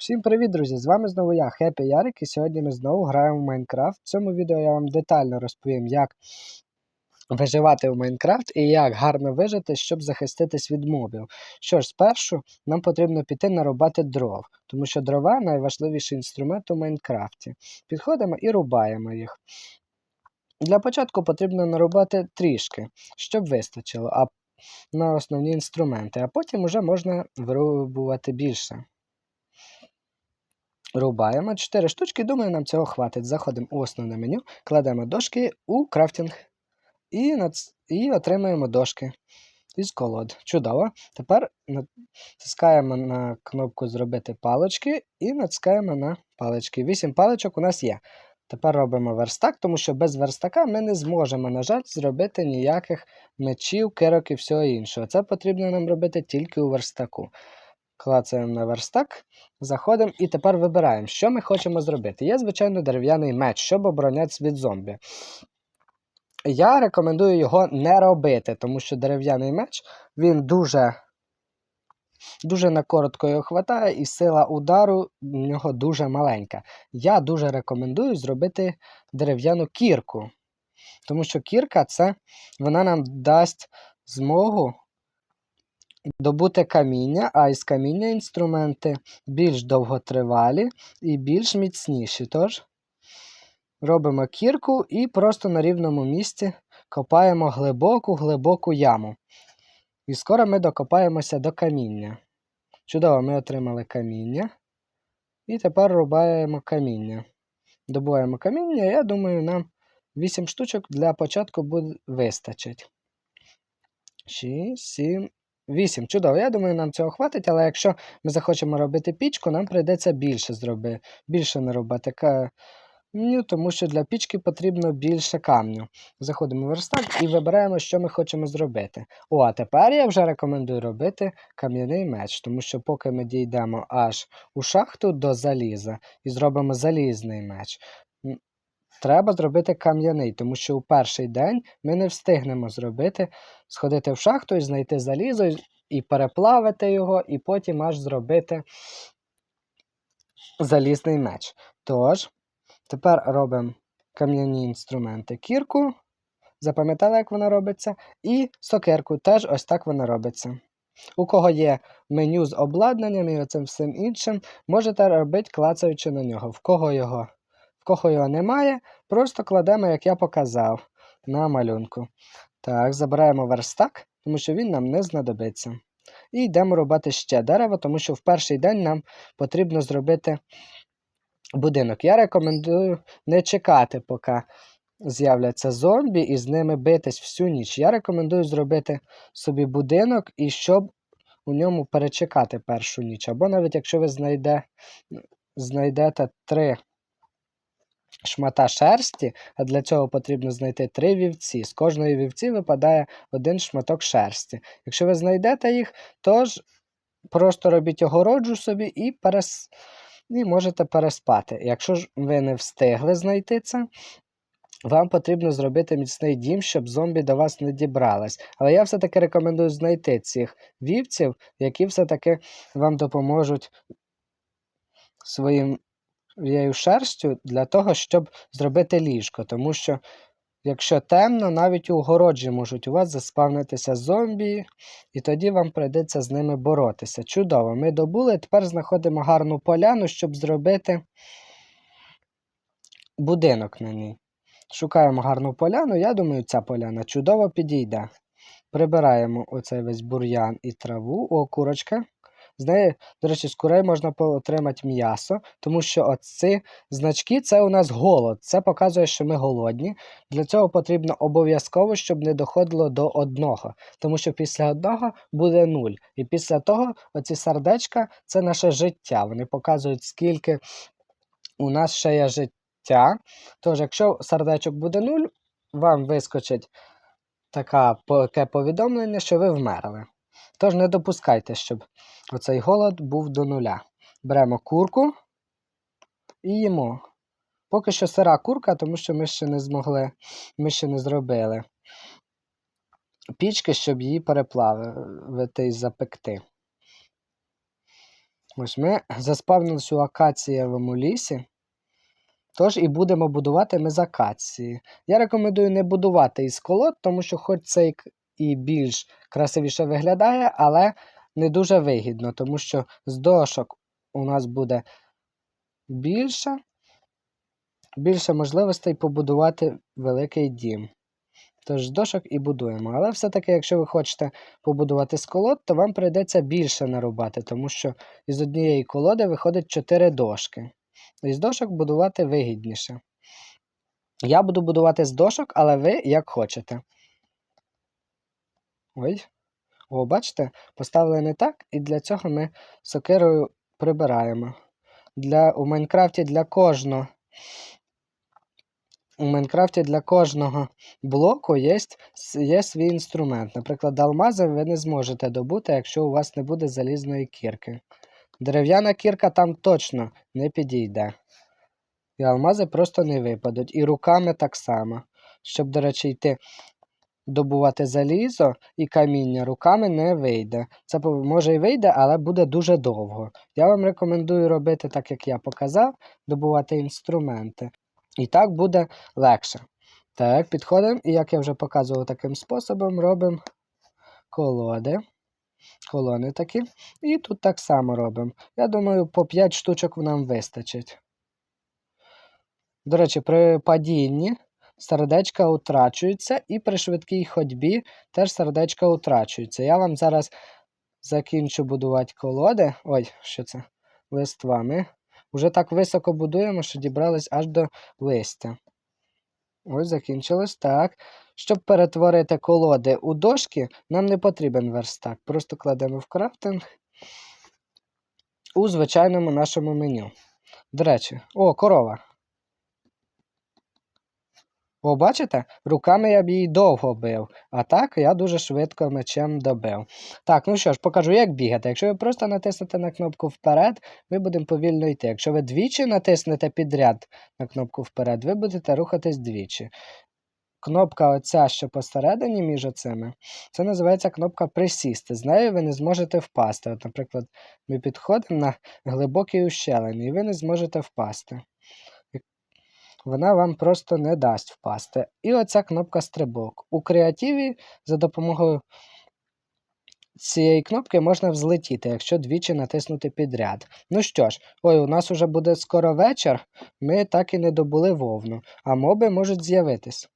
Всім привіт, друзі! З вами знову я, Хеппі Ярик, і сьогодні ми знову граємо в Майнкрафт. В цьому відео я вам детально розповім, як виживати в Майнкрафт і як гарно вижити, щоб захиститись від мобів. Що ж, спершу нам потрібно піти нарубати дров, тому що дрова найважливіший інструмент у Майнкрафті. Підходимо і рубаємо їх. Для початку потрібно нарубати трішки, щоб вистачило а на основні інструменти, а потім вже можна вирубувати більше. Рубаємо 4 штучки, думаю, нам цього хватить. Заходимо у основне меню, кладемо дошки у крафтинг і нац... і отримаємо дошки із колод. Чудово. Тепер натискаємо на кнопку Зробити палички і натискаємо на палички. 8 паличок у нас є. Тепер робимо верстак, тому що без верстака ми не зможемо, на жаль, зробити ніяких мечів, кирок і всього іншого. Це потрібно нам робити тільки у верстаку. Клацаємо на верстак, заходимо і тепер вибираємо, що ми хочемо зробити. Є, звичайно, дерев'яний меч, щоб оборонятися від зомбі. Я рекомендую його не робити, тому що дерев'яний меч він дуже дуже на коротко його хватає, і сила удару в нього дуже маленька. Я дуже рекомендую зробити дерев'яну кірку. Тому що кірка це вона нам дасть змогу добути каміння, а із каміння інструменти більш довготривалі і більш міцніші. Тож робимо кірку і просто на рівному місці копаємо глибоку-глибоку яму. І скоро ми докопаємося до каміння. Чудово, ми отримали каміння. І тепер рубаємо каміння. Добуваємо каміння, я думаю, нам 8 штучок для початку буде вистачить. 6, 7, 8. Чудово, я думаю, нам цього хватить, але якщо ми захочемо робити пічку, нам прийдеться більше зробити, більше нарубати камню, тому що для пічки потрібно більше камню. Заходимо в верстак і вибираємо, що ми хочемо зробити. О, а тепер я вже рекомендую робити кам'яний меч, тому що поки ми дійдемо аж у шахту до заліза і зробимо залізний меч. Треба зробити кам'яний, тому що у перший день ми не встигнемо зробити, сходити в шахту і знайти залізо, і переплавити його, і потім аж зробити залізний меч. Тож, тепер робимо кам'яні інструменти кірку. Запам'ятали, як вона робиться, і сокирку теж ось так вона робиться. У кого є меню з обладнанням і оцим всім іншим, можете робити, клацаючи на нього. В кого його в кого його немає, просто кладемо, як я показав, на малюнку. Так, забираємо верстак, тому що він нам не знадобиться. І йдемо рубати ще дерево, тому що в перший день нам потрібно зробити будинок. Я рекомендую не чекати, поки з'являться зомбі, і з ними битись всю ніч. Я рекомендую зробити собі будинок і щоб у ньому перечекати першу ніч. Або навіть якщо ви знайде, знайдете три шмата шерсті, а для цього потрібно знайти три вівці. З кожної вівці випадає один шматок шерсті. Якщо ви знайдете їх, то ж просто робіть огороджу собі і перес... і можете переспати. Якщо ж ви не встигли знайти це, вам потрібно зробити міцний дім, щоб зомбі до вас не дібрались. Але я все-таки рекомендую знайти цих вівців, які все-таки вам допоможуть своїм своєю шерстю для того, щоб зробити ліжко. Тому що, якщо темно, навіть у огороджі можуть у вас заспавнитися зомбі, і тоді вам прийдеться з ними боротися. Чудово, ми добули, тепер знаходимо гарну поляну, щоб зробити будинок на ній. Шукаємо гарну поляну, я думаю, ця поляна чудово підійде. Прибираємо оцей весь бур'ян і траву, о, курочка. З неї, до речі, з курей можна отримати м'ясо, тому що оці значки це у нас голод. Це показує, що ми голодні. Для цього потрібно обов'язково, щоб не доходило до одного. Тому що після одного буде нуль. І після того оці сердечка це наше життя. Вони показують, скільки у нас ще є життя. Тож, якщо сердечок буде нуль, вам вискочить таке повідомлення, що ви вмерли. Тож не допускайте, щоб оцей голод був до нуля. Беремо курку і їмо. Поки що сира курка, тому що ми ще не змогли, ми ще не зробили пічки, щоб її переплавити і запекти. Ось ми заспавнились у акацієвому лісі. Тож і будемо будувати ми з акації. Я рекомендую не будувати із колод, тому що хоч це і більш красивіше виглядає, але не дуже вигідно, тому що з дошок у нас буде більше, більше можливостей побудувати великий дім. Тож з дошок і будуємо. Але все-таки, якщо ви хочете побудувати з колод, то вам прийдеться більше нарубати, тому що із однієї колоди виходить 4 дошки. Із дошок будувати вигідніше. Я буду будувати з дошок, але ви як хочете. Ой. О, бачите, поставили не так, і для цього ми сокирою прибираємо. Для, у Майнкрафті для кожного. У Майнкрафті для кожного блоку є, є свій інструмент. Наприклад, алмази ви не зможете добути, якщо у вас не буде залізної кірки. Дерев'яна кірка там точно не підійде. І алмази просто не випадуть. І руками так само. Щоб, до речі, йти добувати залізо і каміння руками не вийде. Це може і вийде, але буде дуже довго. Я вам рекомендую робити так, як я показав, добувати інструменти. І так буде легше. Так, підходимо, і як я вже показував таким способом, робимо колоди. Колони такі. І тут так само робимо. Я думаю, по 5 штучок нам вистачить. До речі, при падінні сердечка утрачуються, і при швидкій ходьбі теж сердечка утрачуються. Я вам зараз закінчу будувати колоди. Ой, що це? Листвами. Уже так високо будуємо, що дібрались аж до листя. Ось закінчилось так. Щоб перетворити колоди у дошки, нам не потрібен верстак. Просто кладемо в крафтинг у звичайному нашому меню. До речі, о, корова. О, бачите? Руками я б її довго бив, а так я дуже швидко мечем добив. Так, ну що ж, покажу, як бігати. Якщо ви просто натиснете на кнопку вперед, ви будемо повільно йти. Якщо ви двічі натиснете підряд на кнопку вперед, ви будете рухатись двічі. Кнопка оця, що посередині між оцими, це називається кнопка присісти. З нею ви не зможете впасти. От, наприклад, ми підходимо на глибокий ущелин, і ви не зможете впасти. Вона вам просто не дасть впасти. І оця кнопка стрибок. У креативі за допомогою цієї кнопки можна взлетіти, якщо двічі натиснути підряд. Ну що ж, ой, у нас уже буде скоро вечір, ми так і не добули вовну, а моби можуть з'явитись.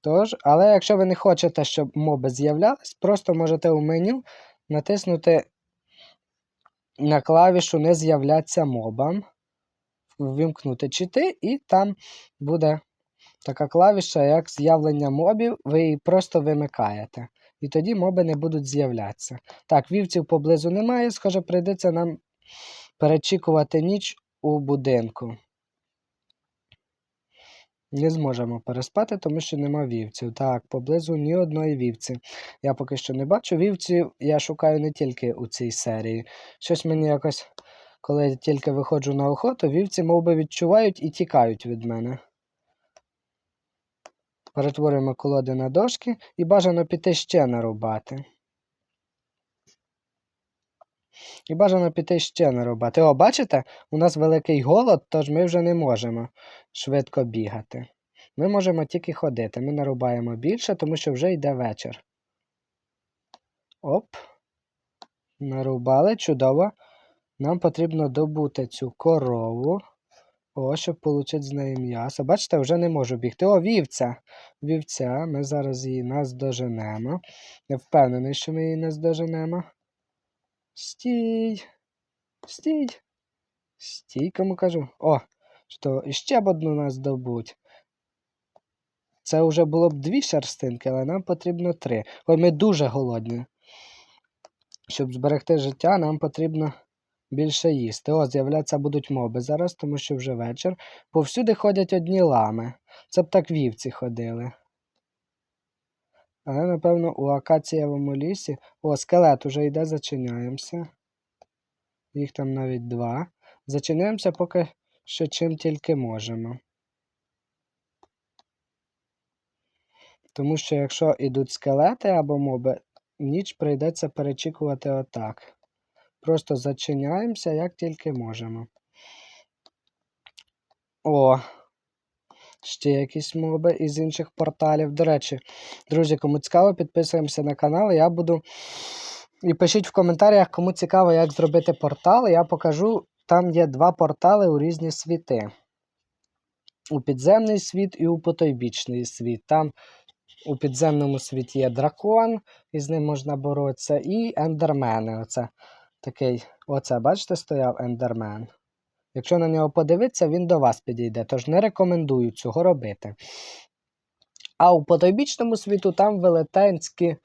Тож, але якщо ви не хочете, щоб моби з'являлись, просто можете у меню натиснути на клавішу Не з'являться мобам, ввімкнути чити, і там буде така клавіша, як з'явлення мобів, ви її просто вимикаєте. І тоді моби не будуть з'являтися. Так, вівців поблизу немає, схоже, прийдеться нам перечікувати ніч у будинку. Не зможемо переспати, тому що нема вівців. Так, поблизу ні одної вівці. Я поки що не бачу. Вівців я шукаю не тільки у цій серії. Щось мені якось, коли я тільки виходжу на охоту, вівці мов би, відчувають і тікають від мене. Перетворюємо колоди на дошки і бажано піти ще нарубати. І бажано піти ще нарубати. О, бачите, у нас великий голод, тож ми вже не можемо швидко бігати. Ми можемо тільки ходити. Ми нарубаємо більше, тому що вже йде вечір. Оп. Нарубали, чудово. Нам потрібно добути цю корову. О, щоб отримати з неї м'ясо. Бачите, вже не можу бігти. О, вівця. Вівця. Ми зараз її наздоженемо. Я впевнений, що ми її наздоженемо. Стій. Стій. Стій, кому кажу. О, що іще б одну нас добуть. Це вже було б дві шерстинки, але нам потрібно три. Ой, ми дуже голодні. Щоб зберегти життя, нам потрібно більше їсти. О, з'являтися будуть моби зараз, тому що вже вечір. Повсюди ходять одні лами. Це б так вівці ходили. Але, напевно, у акацієвому лісі. О, скелет уже йде, зачиняємося. Їх там навіть два. Зачиняємося поки що чим тільки можемо. Тому що якщо йдуть скелети або моби, ніч прийдеться перечікувати отак. Просто зачиняємося, як тільки можемо. О, ще якісь моби із інших порталів. До речі, друзі, кому цікаво, підписуємося на канал. Я буду. І пишіть в коментарях, кому цікаво, як зробити портал. Я покажу. Там є два портали у різні світи. У підземний світ і у потойбічний світ. Там у підземному світі є дракон, і з ним можна боротися, і ендермени. Оце такий, оце, бачите, стояв ендермен. Якщо на нього подивитися, він до вас підійде, тож не рекомендую цього робити. А у потойбічному світу там велетенські,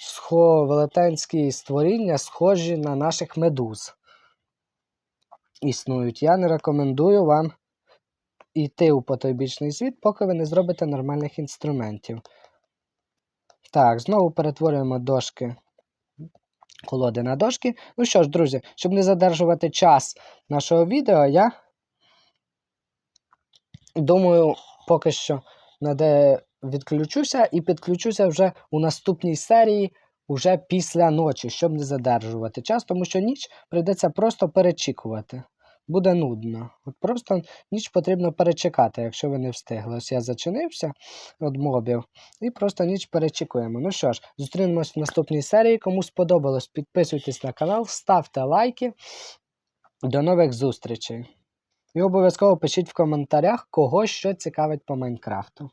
схо, велетенські створіння, схожі на наших медуз. Існують. Я не рекомендую вам йти у потойбічний світ, поки ви не зробите нормальних інструментів. Так, знову перетворюємо дошки колоди на дошки. Ну що ж, друзі, щоб не задержувати час нашого відео, я думаю, поки що наде відключуся і підключуся вже у наступній серії, уже після ночі, щоб не задержувати час, тому що ніч прийдеться просто перечікувати. Буде нудно. От просто ніч потрібно перечекати, якщо ви не встигли. Ось я зачинився від мобів і просто ніч перечекуємо. Ну що ж, зустрінемось в наступній серії. Кому сподобалось, підписуйтесь на канал, ставте лайки. До нових зустрічей. І обов'язково пишіть в коментарях, кого що цікавить по Майнкрафту.